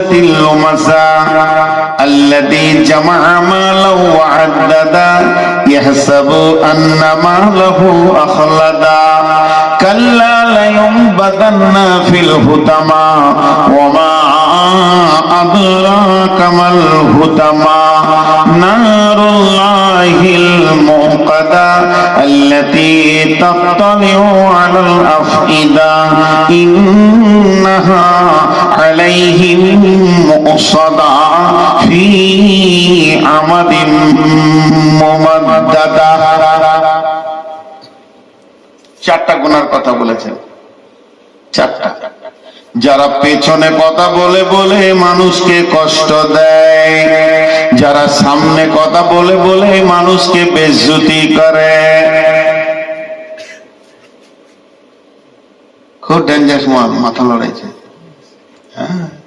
اللمسا الذي جمع مالا وعددا يحسب أن ماله أخلدا كلا لينبذن في الهتما وما أدراك ما الهتما نار الله الموقدة التي تطلع على الأفئدة إنها عليهم مؤصدة في عمد ممددة চারটা গুনার কথা বলেছেন চারটা যারা পেছনে কথা বলে বলে মানুষকে কষ্ট দেয়, যারা সামনে কথা বলে বলে মানুষকে বেজ্জুতি করে। খুব ডেঞ্জারাস মাথা লড়াইছে। হ্যাঁ।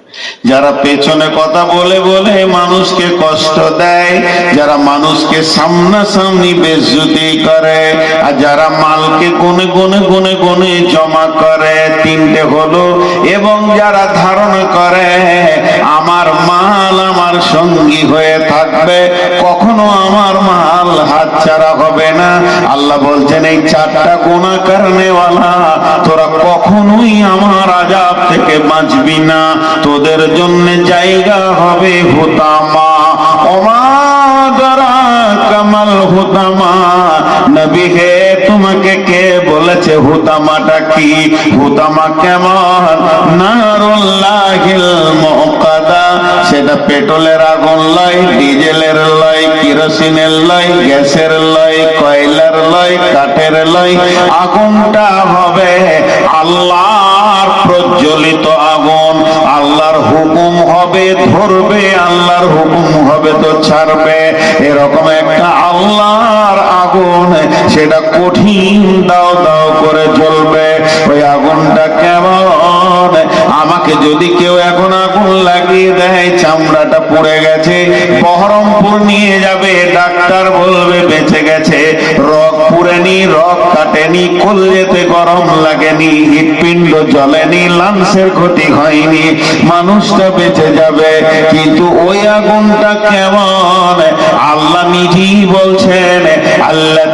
যারা পেছনে কথা বলে বলে মানুষকে কষ্ট দেয়, যারা মানুষকে সামনাসামনি বেজ্জুতি করে, আর যারা মালকে গুনে গুনে গুনে গুনে জমা করে, তিনটে হলো, এবং যারা ধারণ করে, আমার মাল আমার সঙ্গী হয়ে থাকবে, কখনো আমার মাল হাতছাড়া হবে না। আল্লাহ বলছেন, এই চারটা গোনা কারণেওয়ালা তোরা কখনোই আমার আজাব থেকে বাঁচবি না। তোদের জন্য জায়গা হবে হুতামা। ওমাদরা কামাল হুতামা নবী হে তোমাকে কে বলেছে হুতামাটা কি? হুতামা কেমন? নারুল্লাহিল মুকাদা সেটা পেট্রোলের আগুন লয়, ডিজেলের লয়, কিরোসিনের লয়, গ্যাসের লয়, কয়লার লয়, কাঠের লয়। আগুনটা হবে আল্লাহর প্রজ্বলিত আগুন। আল্লাহর হুকুম হবে, ধরবে, আল্লাহর হুকুম হবে তো ছাড়বে। এরকম একটা আল্লাহর আগুন, সেটা কঠিন দাও দাও করে জ্বলবে। ওই আগুনটা কেমন? আমাকে যদি কেউ এখন আগুন লাগিয়ে দেয়, চামড়াটা পুড়ে গেছে, বহরমপুর নিয়ে যাবে, ডাক্তার বলবে, বেঁচে গেছে। রক পুড়েনি রক কাটেনি, কলজেতে গরম লাগেনি, হৃৎপিণ্ড জ্বলেনি লাংসের ক্ষতি হয়নি। মানুষটা বেঁচে যাবে, কিন্তু ওই আগুনটা কেমন? আল্লাহ নিজেই বলছেন আল্লাতে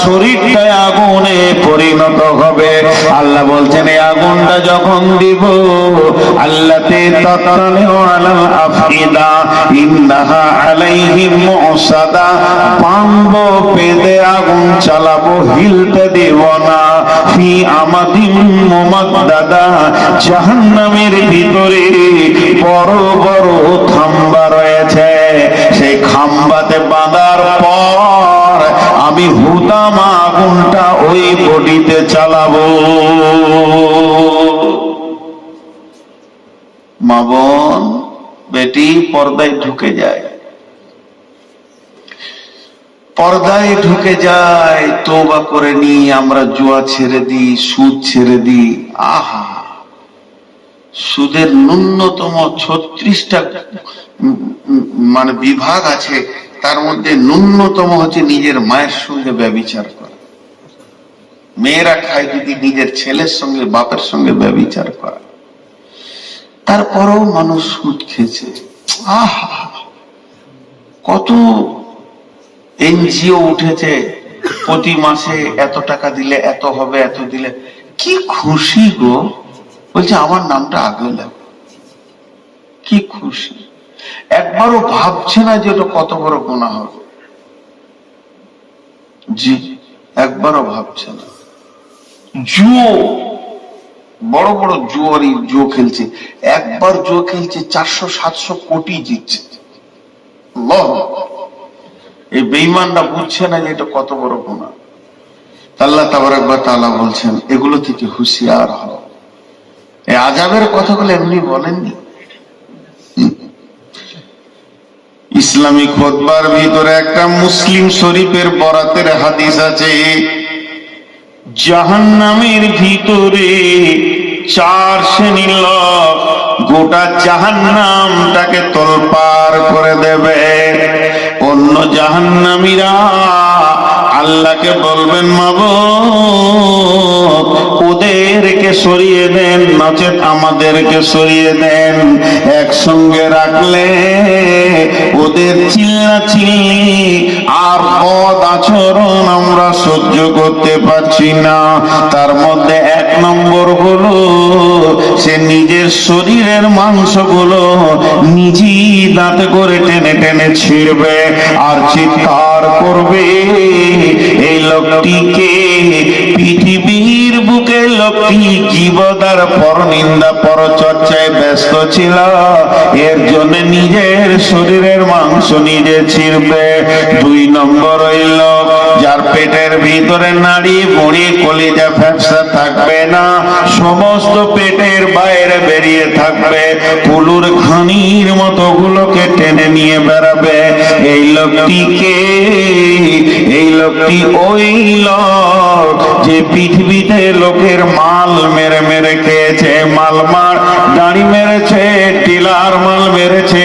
শরীরটাই আগুনে পরিণত হবে। আল্লাহ বলছেন, এই আগুনটা যখন দিব, আল্লাহতে আফিদা, ইন্নাহা আলাইহিম মুসাদা পাম্ব পেদে আগুন চালাবো, হিলতে দেব না। ফি আমাদিম মুমাদ্দাদা, জাহান্নামের ভিতরে বড় বড় খাম্বা হুতামা আগুনটা ওই বডিতে চালাবো। মা বোন, বেটি পর্দায় ঢুকে যায়। পর্দায় ঢুকে যায় তোবা করে নি আমরা জুয়া ছেড়ে দিই, সুদ ছেড়ে দিই। আহা! সুদের ন্যূনতম ছত্রিশটা মানে বিভাগ আছে। তার মধ্যে ন্যূনতম হচ্ছে নিজের মায়ের সঙ্গে ব্যবিচার করা। মেয়েরা খায় যদি নিজের ছেলের সঙ্গে, বাপের সঙ্গে ব্যবিচার করা। তারপরেও মানুষ সুদ খেয়েছে। আহা! কত এনজিও উঠেছে। প্রতি মাসে এত টাকা দিলে এত হবে, এত দিলে। কি খুশি গো! বলছে, আমার নামটা আগে লাগবে কি খুশি। একবারও ভাবছে না যে ওটা কত বড় গোনা হবে। জি, একবারও ভাবছে না। জুয়ো, বড় বড় জুয়ারি জুয়ো খেলছে। একবার জুয়ো খেলছে, চারশো, সাতশো কোটি জিতছে। এই বেইমানরা বুঝছে না যে এটা কত বড় গুণা আল্লাহ তাবারাক তাআলা বলছেন, এগুলো থেকে হুঁশিয়ার হও। এই আজাবের কথাগুলো এমনি বলেননি? ইসলামী খোদবার ভিতরে একটা মুসলিম শরীফের বরাতের হাদিস আছে। জাহান্নামের ভিতরে চার শ্রেণির লোক গোটা জাহান্নামটাকে তোলপার করে দেবে। অন্য জাহান্নামীরা আল্লাহকে বলবেন মাবো ওদেরকে সরিয়ে দেন, নচেত আমাদেরকে সরিয়ে দেন। একসঙ্গে রাখলে ওদের চিল্লা চিল্লি আর পদ আচরণ আমরা সহ্য করতে পারছি না। তার মধ্যে এক নম্বর হলো, সে নিজের শরীরের মাংসগুলো নিজেই দাঁতে করে টেনে টেনে ছিঁড়বে আর চিৎকার করবে। এই লোকটিকে পৃথিবীর বুকে লোকটি জীবদার পর চর্চায় ব্যস্ত ছিল। এর জন্য নিজের শরীরের মাংস নিজে ছিঁড়বে। দুই নম্বর হইল যার পেটের ভিতরে নাড়ি মুড়ি, কলিজা ফ্যাপসা থাকবে না। সমস্ত পেটের বাইরে বেরিয়ে থাকবে। কুলুর খানির মতো গুলোকে টেনে নিয়ে বেড়াবে। এই লোকটিকে, এই লোকটি ওই লোক যে পৃথিবীতে লোকের মাল মেরে মেরে খেয়েছে, মাল মার গাড়ি মেরেছে, টিলার মাল মেরেছে,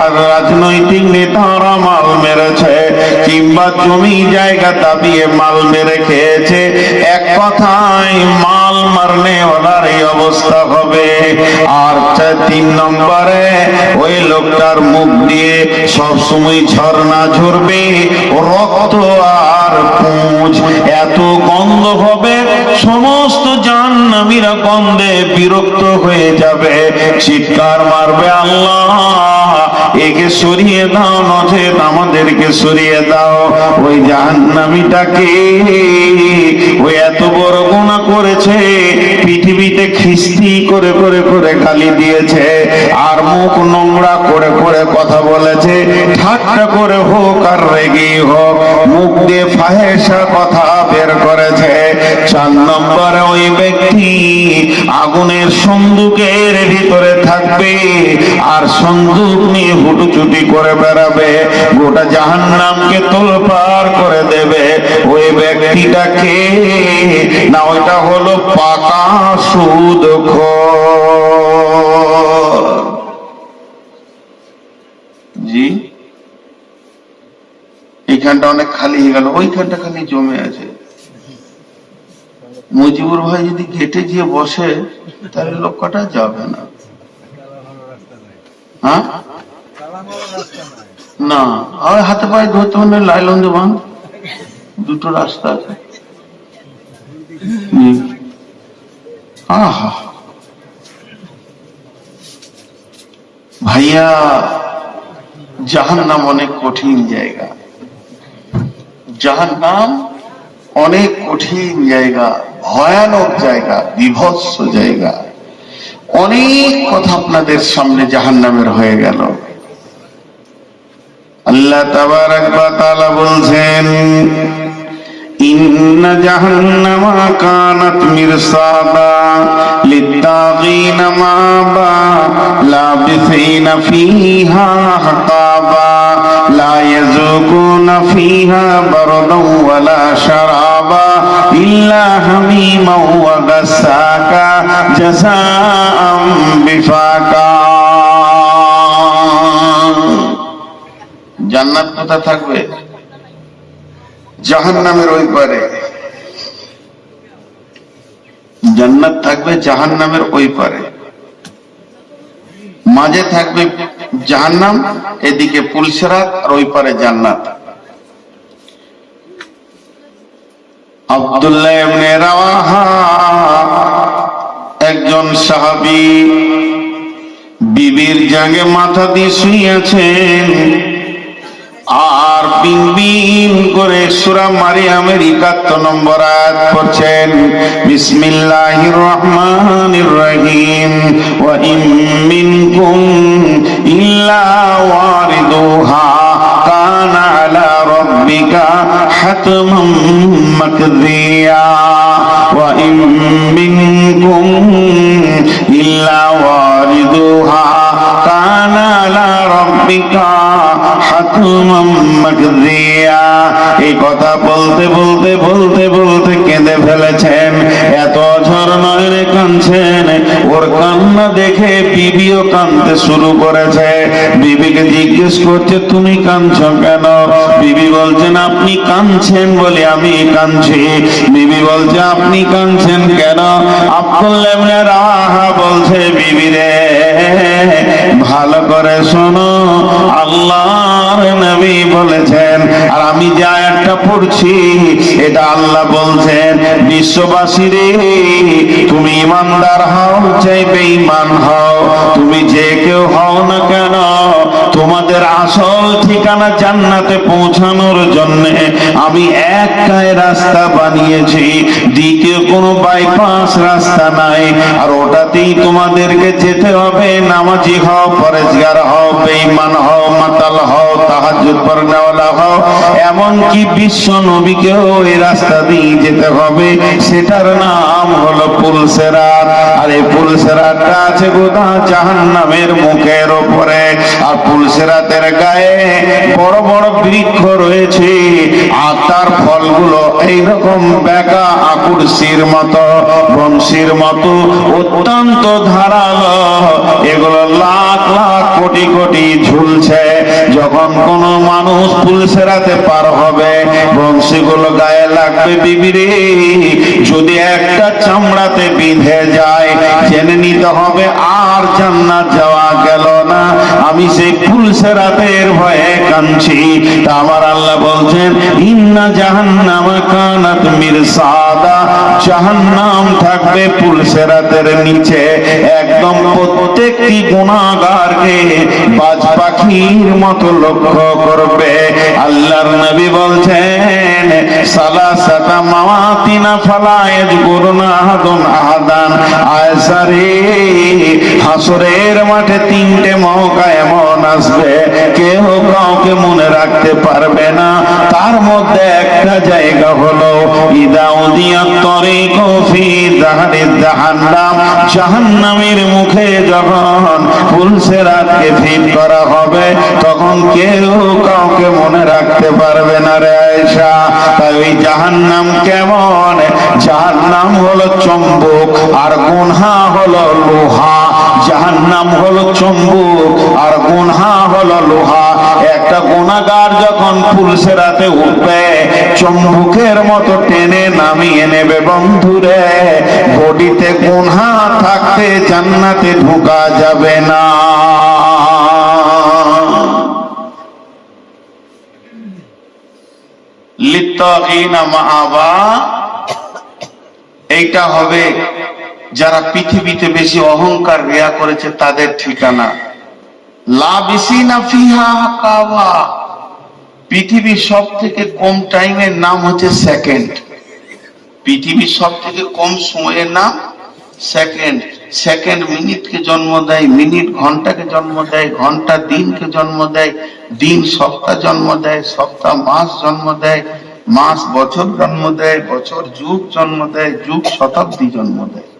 আর রাজনৈতিক নেতারা মাল মেরেছে, কিংবা জমি জায়গা দাবিয়ে মাল মেরে খেয়েছে। এক কথায় মাল মারনে ওনার এই অবস্থা হবে। আর তিন নম্বরে ওই লোকটার মুখ দিয়ে সব সময় ঝর্ণা ঝরবে, রক্ত আর পুঁজ। এত গন্ধ হবে, সমস্ত জাহান্নামীরা গন্ধে বিরক্ত হয়ে যাবে। চিৎকার মারবে আল্লাহ। একে সরিয়ে দাও নচেত আমাদেরকে সরিয়ে দাও। ওই জাহান্নামীটাকে, ওই এত বড় গুণা করেছে, পৃথিবীতে খিস্তি করে করে করে গালি দিয়েছে, আর মুখ নোংরা করে করে কথা বলেছে, ঠাট্টা করে হোক আর রেগে হোক, মুখ দিয়ে ফাহেসা কথা বের করেছে। চার নম্বরে ওই ব্যক্তি আগুনের সন্দুকের ভিতরে থাকবে, আর সন্দুক নিয়ে হুটুচুটি করে বেড়াবে, গোটা জাহান্নামকে তোলপার করে দেবে। ওই ব্যক্তিটাকে না, ওইটা হলো পাকা সুদ জি? এইখানটা অনেক খালি হয়ে গেল, ওইখানটা খালি জমে আছে। মুজিবুর ভাই যদি গেটে গিয়ে বসে, তাহলে লোক যাবে না? হ্যাঁ? না, আর হাতে পায়ে ধরতে মানে লাইলন দেবান দুটো রাস্তা আছে। আহা। ভাইয়া, জাহান্নাম অনেক কঠিন জায়গা। জাহান নাম অনেক কঠিন জায়গা, ভয়ানক জায়গা, বিভৎস জায়গা। অনেক কথা আপনাদের সামনে জাহান্নামের হয়ে গেল। আল্লাহ তাবারাক ওয়া তাআলা বলছেন, ইন্না জাহান্নামা কানাত মিরসাদা লিত্তাগিন মাবা লাবিসিনা ফিহা হাকাবা লা ইয়াযুকুনা ফিহা বারদান ওয়ালা শারাবা, ইল্লা হামিমা ওয়া বিফাকা। জান্নাত কোথা থাকবে? জাহান নামের ওই পারে। জান্নাত থাকবে জাহান নামের ওই পারে। মাঝে থাকবে জাহান্নাম, এদিকে পুলসেরাত আর ওই পারে জান্নাত। আব্দুল্লাহ ইবনে রাওয়াহা, একজন সাহাবী, বিবির জাগে মাথা দিয়ে শুইয়াছেন। সুরা মারিয়ামের একাত্তর নম্বর আয়াত পড়ছেন, বিসমিল্লাহির রহমানির রহিম ওয়া ইম মিনকুম ইল্লা ওয়ারিদুহা, কানা আলা রাব্বিকা হাতমান মাকদিয়া ওয়া মিনকুম ইল্লা ওয়ারিদুহা। এই কথা বলতে বলতে বলতে বলতে কেঁদে ফেলেছেন। এত নয়নে কাঁদছেন। ওর কান্না দেখে বিবিও কাঁদতে শুরু করেছে। বিবিকে জিজ্ঞেস করছে, তুমি কাঁদছো কেন? বিবি বলছেন, আপনি কাঁদছেন বলে আমি কাঁদছি। বিবি বলছে, আপনি কাঁদছেন কেন? রাহা বলছে, বিবি রে ভালো করে শোনো, আল্লাহর নবী বলেছেন, আর আমি যা একটা পড়ছি, এটা আল্লাহ বলছেন, বিশ্ববাসী রে, তুমি ইমানদার হও চাই বেঈমান হও, তুমি যে কেউ হও না কেন, তোমাদের আসল ঠিকানা জান্নাতে পৌঁছানোর জন্য আমি একটাই রাস্তা বানিয়েছি, দ্বিতীয় কোনো বাইপাস রাস্তা নাই, আর ওটাতেই তোমাদেরকে যেতে হবে, নামাজি হও। পরেজগার হও, বেঈমান হও, মাতাল হও, তাহাজ্জুদ পড়নেওয়ালা হও। এমনকি বিশ্ব নবীকেও এই রাস্তা দিয়ে যেতে হবে, সেটার নাম হলো পুলসেরাত আর এই পুলসেরাতটা আছে গোদা জাহান্নামের মুখের ওপরে। আর পুলসেরাতের গায়ে বড় বড় বৃক্ষ রয়েছে, আর তার ফলগুলো এইরকম বেকা আকুরসির মতো, বংশীর মতো, অত্যন্ত ধারালো। এগুলো লাখ লাখ কোটি কোটি ঝুলছে। যখন কোন মানুষ পুলসেরাতে পার হবে, বংশীগুলো গায়ে লাগবে বিবিরে। যদি একটা চামড়াতে বিঁধে যায়, জেনে নিতে হবে আর জান্নাত যাওয়া গেল না। আমি সেই পুলসেরাতের ভয়ে কাঁদছি। তা আমার আল্লাহ বলছেন, ইন্না জাহান্নামা কানাত মিরসাদা। জাহান্নাম থাকবে পুলসেরাতের নিচে। একদম প্রত্যেকটি পাখির মতো লক্ষ্য করবে। আল্লাহর নবী বলছেন মাওয়াতিনা ফালা ইয়াজকুরুনা আহাদুন আয়সারে হাসরের মাঠে তিনটে এমন আসবে কেউ কাউকে মনে রাখতে পারবে না। তার মধ্যে একটা জায়গা হলো, ইদা উদিয়া তরে কফি জাহান্নাম। জাহান্নামের মুখে যখন ফুলসে রাতকে ফিট করা হবে, তখন কেউ কাউকে মনে রাখতে পারবে না রে আয়সা তাই ওই জাহান্নাম কেমন? জাহান্নাম হলো চম্বুক আর গুনহা হলো লোহা। জাহান্নাম হলো চম্বুক আর গুনহা হলো লোহা। একটা গুনাগার যখন পুলসে রাতে উঠবে, চম্বুকের মতো টেনে নামিয়ে নেবে বন্ধুরে। বডিতে গুনহা থাকতে জান্নাতে ঢোকা যাবে না। লিত্তাগিনা মাআবা, এইটা হবে যারা পৃথিবীতে বেশি অহংকার রিয়া করেছে তাদের ঠিকানা। পৃথিবীর সব থেকে কম টাইমের নাম হচ্ছে সেকেন্ড। পৃথিবীর সব থেকে কম সময়ের নাম সেকেন্ড। সেকেন্ড মিনিটকে জন্ম দেয়, মিনিট ঘন্টাকে জন্ম দেয়, ঘণ্টা দিনকে জন্ম দেয়, দিন সপ্তাহ জন্ম দেয়, সপ্তাহ মাস জন্ম দেয়, মাস বছর জন্ম দেয়, বছর যুগ জন্ম দেয়, যুগ শতাব্দী জন্ম দেয়।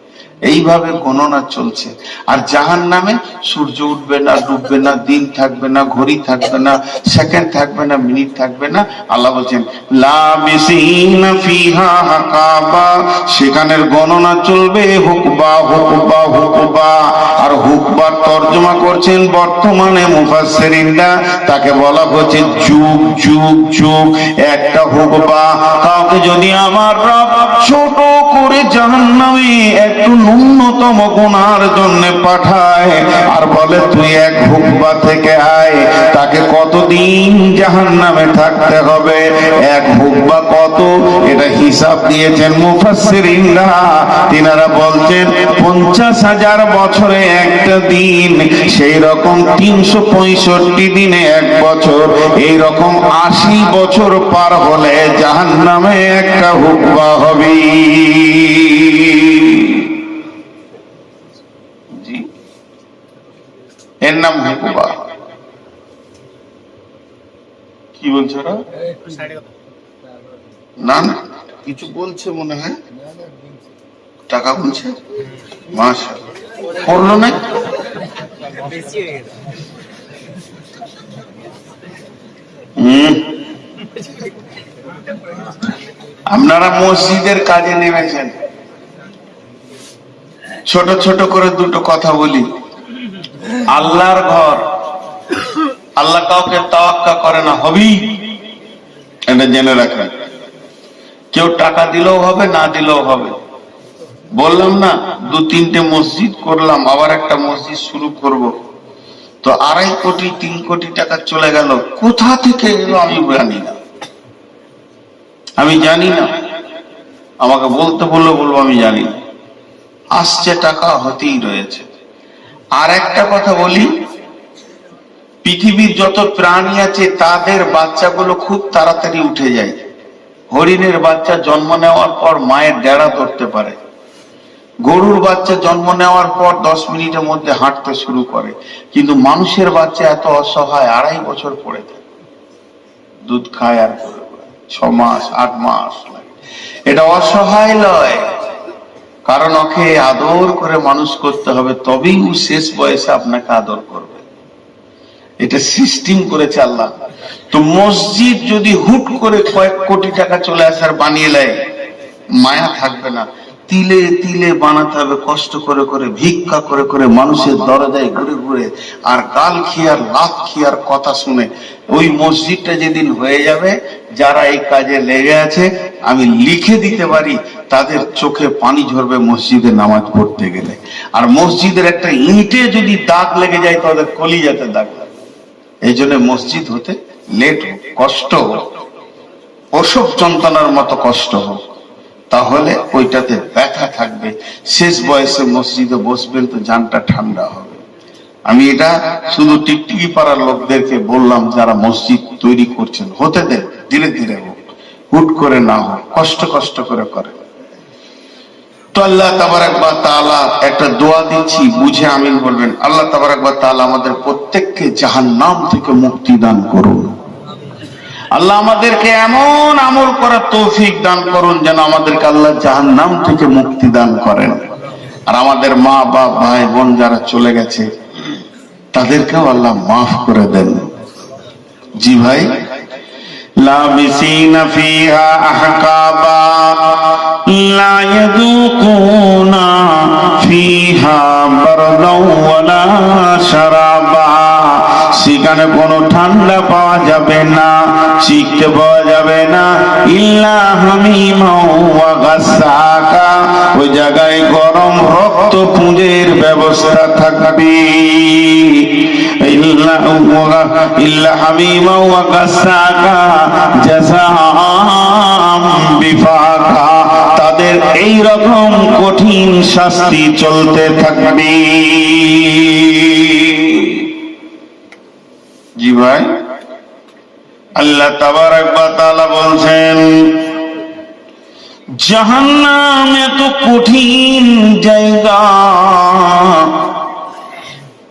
এইভাবে গণনা চলছে। আর জাহান নামে সূর্য উঠবে না, ডুববে না, দিন থাকবে না, ঘড়ি থাকবে না, সেকেন্ড থাকবে না, মিনিট থাকবে না। আল্লাহ বলছেন সেখানের গণনা চলবে হুকবা হুকবা হুকবা। আর হুকবার তর্জমা করছেন বর্তমানে মুফাসসিরিনরা। তাকে বলা হচ্ছে যুগ যুগ যুগ। একটা হুকবা, কাউকে যদি আমার ছোট করে জাহান্নামে একটু ন্যূনতম গুনার জন্য পাঠায়। আর বলে, তুই এক হুকবা থেকে আয়, তাকে কতদিন জাহান্নামে থাকতে হবে? এক হুকবা কত? এটা হিসাব দিয়েছেন মুফাসসিরিনরা তিনারা বলছেন, পঞ্চাশ হাজার বছরে একটা দিন, সেই রকম তিনশো পঁয়ষট্টি দিনে এক বছর, এই রকম আশি বছর পার হলে জাহান্নামে একটা হুকবা হবে এর নাম হুকবা কি বলছো না না, কিছু বলছে মনে হয়। টাকা বলছে? মাস করল না? হুম। আপনারা মসজিদের কাজে নেমেছেন। ছোট ছোট করে দুটো কথা বলি। আল্লাহর ঘর, আল্লাহ কাউকে তাওয়াক্কা করে না হবেই এটা জেনে রাখেন। কেউ টাকা দিলেও হবে, না দিলেও হবে। বললাম না, দু তিনটে মসজিদ করলাম, আবার একটা মসজিদ শুরু করব। তো আড়াই কোটি, তিন কোটি টাকা চলে গেল। কোথা থেকে এলো আমি জানি না। আমি জানি না। আমাকে বলতে বলল বলব, আমি জানি। আসছে টাকা, হতেই রয়েছে। আর একটা কথা বলি, পৃথিবীর যত প্রাণী আছে, তাদের বাচ্চাগুলো খুব তাড়াতাড়ি উঠে যায়। হরিণের বাচ্চা জন্ম নেওয়ার পর মায়ের ডেড়া ধরতে পারে। গরুর বাচ্চা জন্ম নেওয়ার পর দশ মিনিটের মধ্যে হাঁটতে শুরু করে। কিন্তু মানুষের বাচ্চা এত অসহায়, আড়াই বছর পড়ে থাকে দুধ খায় আর পড়ে। ছ মাস, আট মাস। এটা অসহায় লয়। কারণ ওকে আদর করে মানুষ করতে হবে, তবেই ও শেষ বয়সে আপনাকে আদর করবে। এটা সিস্টেম করেছে আল্লাহ। তো মসজিদ যদি হুট করে কয়েক কোটি টাকা চলে আসার বানিয়ে নেয়, মায়া থাকবে না। তিলে তিলে বানাতে হবে, কষ্ট করে করে, ভিক্ষা করে করে মানুষের দরজায় ঘুরে ঘুরে। আর গাল খিয়ার লাভ খিয়ার কথা শুনে। ওই মসজিদটা যেদিন হয়ে যাবে, যারা এই কাজে লেগে আছে, আমি লিখে দিতে পারি, তাদের চোখে পানি ঝরবে মসজিদে নামাজ পড়তে গেলে। আর মসজিদের একটা ইঁটে যদি দাগ লেগে যায় তাদের কলিজাতে দাগ এই জন্য মসজিদ হতে লেট কষ্ট হোক। প্রসব যন্ত্রণার মতো কষ্ট হোক। তাহলে ওইটাতে ব্যথা থাকবে। শেষ বয়সে মসজিদে বসবেন তো যানটা ঠান্ডা হবে। আমি এটা শুধু টিকটিকি পাড়ার লোকদেরকে বললাম, যারা মসজিদ তৈরি করছেন, হতে দেন ধীরে ধীরে হোক। হুট করে না হোক, কষ্ট কষ্ট করে করে। তো আল্লাহ তাবারাক বা তাআলা একটা দোয়া দিচ্ছি, বুঝে আমিন বলবেন, আল্লাহ তাবারাক বা তাআলা আমাদের প্রত্যেককে জাহান্নাম থেকে মুক্তি দান করুন। আল্লাহ আমাদেরকে এমন আমল করার তৌফিক দান করুন যেন আমাদেরকে আল্লাহ জাহান্নাম থেকে মুক্তি দান করেন আর আমাদের মা বাপ ভাই বোন যারা চলে গেছে তাদেরকেও আল্লাহ মাফ করে দেন জি ভাই لابسين فيها أحقابا لا يذوقون فيها بردا ولا شرابا সেখানে কোনো ঠান্ডা পাওয়া যাবে না শিখতে পাওয়া যাবে না। ইল্লা হামিমা ওই জায়গায় গরম রক্ত পুঁজের ব্যবস্থা থাকবে। ইল্লা ইল্লা তাদের এই রকম কঠিন শাস্তি চলতে থাকবে। ভাই? আল্লাহ তাবারাক একবার তাআলা বলছেন জাহান্নাম এত কঠিন জায়গা।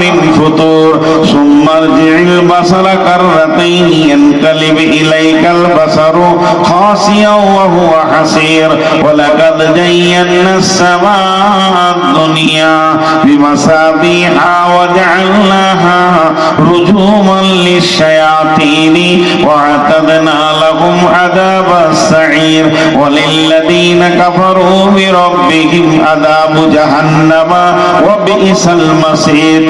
من فطور. ثم ارجع البصر كرتين ينقلب إليك البصر خاسئا وهو حسير. ولقد زينا السماء الدنيا بمصابيح وجعلناها رجوما للشياطين واعتدنا لهم عذاب السعير. وللذين كفروا بربهم عذاب جهنم وبئس المصير.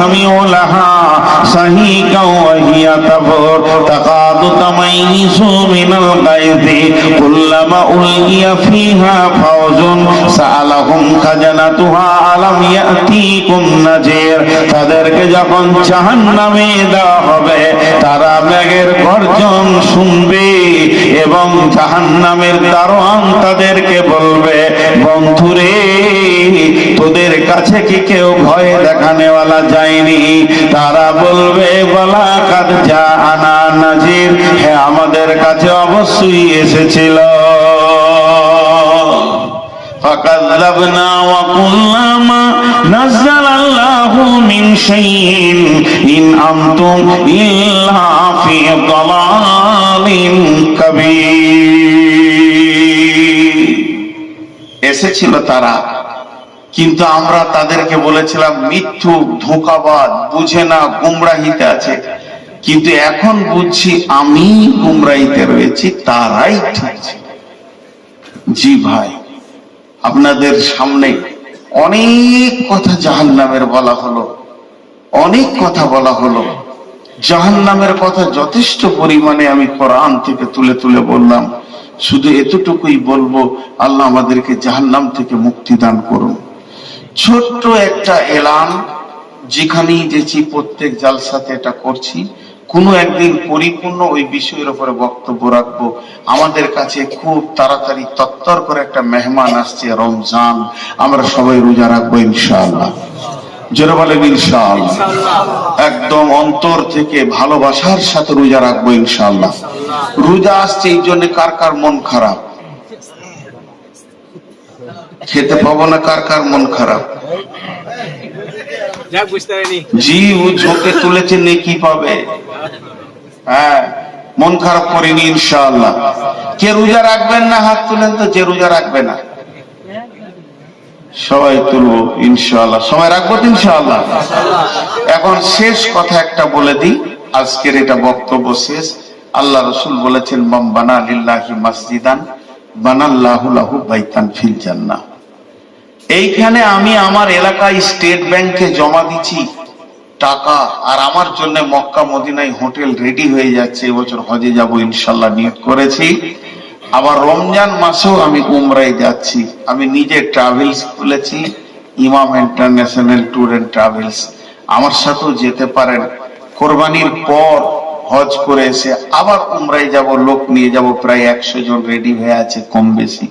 ফিহা সামিউলাহা সাহিকা ওয়াহিয়া তাফুর তাকাদু উলকিয়া ফিহা ফাওজুন সাআলাহুম খাজানাতুহা আলাম ইয়াতিকুম নাজির তাদেরকে যখন জাহান্নামে দেওয়া হবে, তারা মেঘের গর্জন শুনবে এবং জাহান্নামের দারোয়ান তাদেরকে বলবে, বন্ধুরে, তোদের কাছে কি কেউ ভয় দেখানেওয়ালা যায়নি? তারা বলবে বলা কাদ যা আনা নাজির হ্যাঁ আমাদের কাছে অবশ্যই এসেছিল فكذبنا وقلنا ما نزل الله من شيء إن أنتم إلا في ضلال كبير এসেছিল তারা কিন্তু আমরা তাদেরকে বলেছিলাম মিথ্যু ধোকাবাদ বুঝে না গুমরাহিতে আছে কিন্তু এখন বুঝছি আমি গুমরাহিতে রয়েছি, তারাই ঠিক। জি ভাই, আপনাদের সামনে অনেক কথা জাহান নামের বলা হলো, অনেক কথা বলা হলো। জাহান নামের কথা যথেষ্ট পরিমাণে আমি কোরআন থেকে তুলে তুলে বললাম। শুধু এতটুকুই বলব, আল্লাহ আমাদেরকে জাহান্নাম থেকে মুক্তি দান করুন। ছোট্ট একটা এলান, যেখানেই যেছি প্রত্যেক জালসাতে এটা করছি। কোনো একদিন পরিপূর্ণ ওই বিষয়ের উপরে বক্তব্য রাখব। আমাদের কাছে খুব তাড়াতাড়ি তত্তর করে একটা মেহমান আসছে রমজান। আমরা সবাই রোজা রাখব ইনশাআল্লাহ। জোরে বলেন ইনশাআল্লাহ। একদম অন্তর থেকে ভালোবাসার সাথে রোজা রাখব ইনশাআল্লাহ। রোজা আসছে এই জন্য কার কার মন খারাপ? খেতে পাবো না কার কার মন খারাপ? জি ও ঝোঁকে তুলেছে নেকি পাবে। হ্যাঁ মন খারাপ করিনি ইনশাআল্লাহ। কে রোজা রাখবেন না, হাত তুলেন তো, যে রোজা রাখবে না। সবাই তুলবো ইনশাআল্লাহ। সবাই রাখব তো ইনশাআল্লাহ? এখন শেষ কথা একটা বলে দিই। আজকের এটা বক্তব্য শেষ। আল্লাহ রসুল বলেছেন মাম বানা লিল্লাহি মাসজিদান, বানাল্লাহু লাহু বাইতান ফিল জান্নাহ। এইখানে আমি আমার এলাকায় স্টেট ব্যাংকে জমা দিচ্ছি। টাকা আর আমার জন্য মক্কা মদিনায় হোটেল রেডি হয়ে যাচ্ছে, এবছর হজে যাব ইনশাল্লাহ নিয়োগ করেছি। আবার রমজান মাসেও আমি উমরায় যাচ্ছি। আমি নিজে ট্রাভেলস খুলেছি, ইমাম ইন্টারন্যাশনাল ট্যুর এন্ড ট্রাভেলস। আমার সাথেও যেতে পারেন। কোরবানির পর হজ করে এসে আবার উমরায় যাব, লোক নিয়ে যাব, প্রায় একশো জন রেডি হয়ে আছে কম বেশি।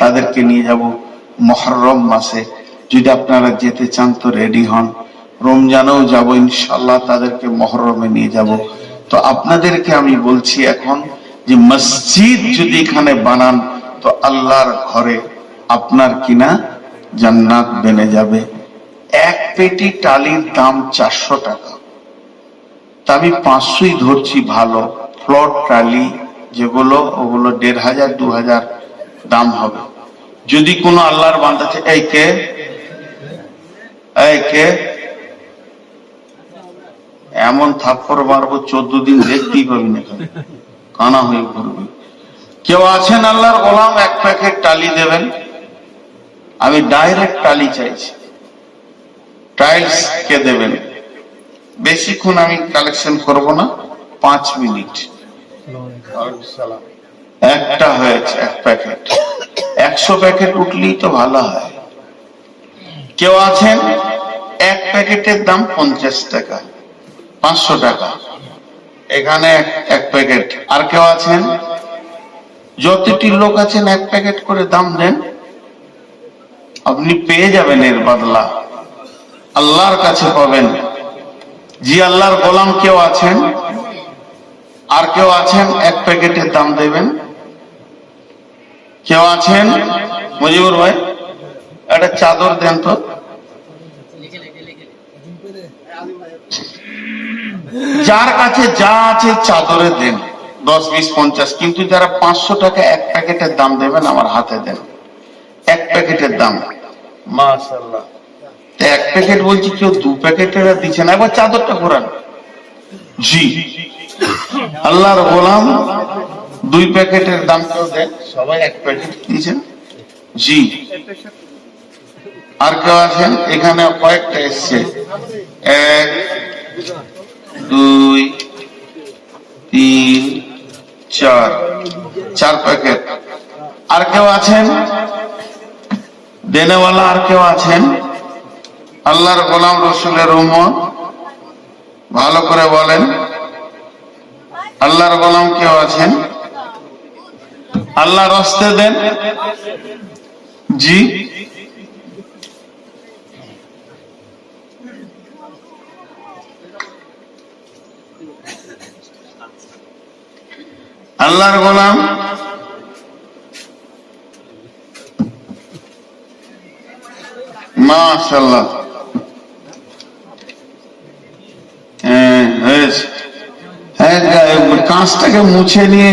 তাদেরকে নিয়ে যাব মহরম মাসে। যদি আপনারা যেতে চান তো রেডি হন। রমজানেও যাব ইনশাল্লাহ তাদেরকে মহরমে নিয়ে যাব। তো আপনাদেরকে আমি বলছি এখন যে মসজিদ যদি এখানে বানান, তো আল্লাহর ঘরে আপনার কিনা জান্নাত বেনে যাবে। এক পেটি টালির দাম চারশো টাকা। তা আমি পাঁচশোই ধরছি ভালো। ফ্লট টালি যেগুলো, ওগুলো দেড় হাজার, দু হাজার দাম হবে। যদি কোনো আল্লাহর বান্দাছে এই কে? এই কে? এমন থাপ্পড় মারবো চোদ্দ দিন দেখতেই পাবি না কানা হয়ে ঘুরবি কেউ আছেন আল্লাহর গোলাম, এক প্যাকেট টালি দেবেন। আমি ডাইরেক্ট টালি চাইছি। টাইলস কে দেবেন। বেশিক্ষণ আমি কালেকশন করব না, পাঁচ মিনিট। একটা হয়েছে, এক প্যাকেট। একশো প্যাকেট উঠলেই তো ভালো হয়। কেউ আছেন? এক প্যাকেটের দাম পঞ্চাশ টাকা। পাঁচশো টাকা। এখানে এক- প্যাকেট। আর কেউ আছেন? যতটি লোক আছেন, এক প্যাকেট করে দাম দেন। আপনি পেয়ে যাবেন এর বদলা। আল্লাহর কাছে পাবেন। জি, আল্লাহর গোলাম কেউ আছেন? আর কেউ আছেন? এক প্যাকেটের দাম দেবেন। কেউ আছেন? মুজিবুর ভাই, একটা চাদর দেন তো। যার কাছে যা আছে চাদরে দেন দশ বিশ পঞ্চাশ কিন্তু যারা পাঁচশো টাকা এক প্যাকেটের দাম দেবেন আমার হাতে দেন। এক প্যাকেটের দাম। মাশাল্লাহ এক প্যাকেট বলছি কেউ দু প্যাকেটের দিচ্ছে না। একবার চাদরটা ঘোরান। জি। আল্লাহর গোলাম দুই প্যাকেটের দাম কেউ দেন সবাই এক প্যাকেট নিয়েছেন জি। আর কেউ আছেন? এখানে কয়েকটা এসছে। এক দুই, তিন, চার। চার প্যাকেট আর কেউ আছেন? দেনেওয়ালা আর কেউ আছেন? আল্লাহর গোলাম রসুলের উম্মত। ভালো করে বলেন। আল্লাহর গোলাম কেউ আছেন? আল্লাহ রস্তে দেন। জি? আল্লাহর গোলাম। মাশাল্লাহ হ্যাঁ হ্যাঁ গা- কাঁচটাকে মুছে নিয়ে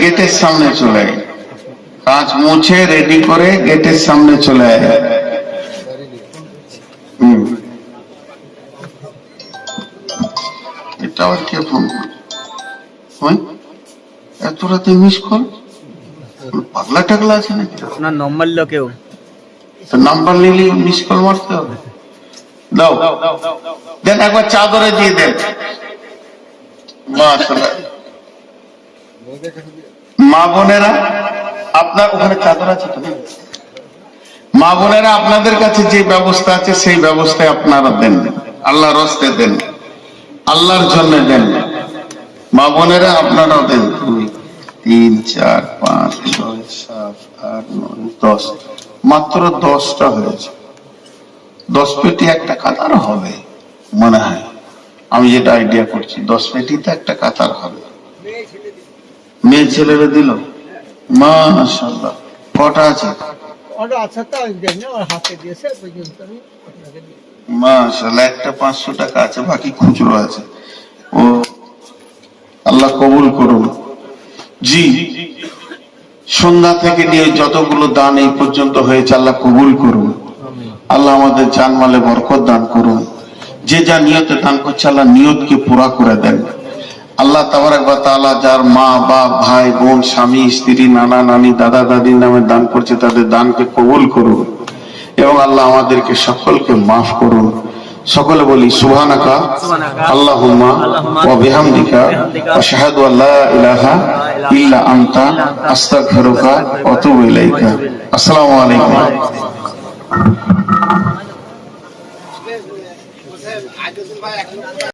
গেটের সামনে কাঁচ মুছে রেডি করে গেটের সামনে চলে আয়। এটা আবার কে ফোন হয় এত রাতে মিস কল পাগলা টাগলা আছে নাকি? আপনার নম্বর নিল কেউ। নাম্বার নিলে মিস কল মারতে হবে। দাও। দেন একবার চাদরে দিয়ে দেন। মাশাআল্লাহ। মা বোনেরা আপনার ওখানে চাদর আছে তো? মা বোনেরা আপনাদের কাছে যে ব্যবস্থা আছে সেই ব্যবস্থায় আপনারা দেন। আল্লাহ রস্তে দেন। আল্লাহর জন্য দেন। মা বোনেরা আপনারাও দেন দুই তিন চার পাঁচ ছয় সাত আট নয় দশ। মাত্র দশটা হয়েছে। দশ পেটি একটা কাতার হবে মনে হয়। আমি যেটা আইডিয়া করছি দশ পেটিতে একটা কাতার হবে। মেয়ে ছেলেরা দিল? মাশাল্লাহ কটা আছে? তো তো দিই। মাশাল্লাহ একটা পাঁচশো টাকা আছে বাকি খুচরো আছে। ও কবুল করুন। জি, সন্ধ্যা থেকে নিয়ে যতগুলো দান এই পর্যন্ত হয়েছে, আল্লাহ কবুল করুন। আল্লাহ আমাদের জানমালে বরকত দান করুন। যে যা নিয়তে দান করছে, আল্লাহ নিয়তকে পুরা করে দেন। আল্লাহ তাবারাক বা তাআলা যার মা, বাপ, ভাই, বোন, স্বামী, স্ত্রী, নানা, নানি, দাদা দাদির নামে দান করছে, তাদের দানকে কবুল করুন। এবং আল্লাহ আমাদেরকে সকলকে মাফ করুন। সকলে বলি সুবহানাকা আল্লাহুম্মা ওয়া বিহামদিকা আশহাদু আল্লা ইলাহা ইল্লা আনতা আস্তাগফিরুকা ওয়া আতুবু ইলাইকা। আসসালামু আলাইকুম।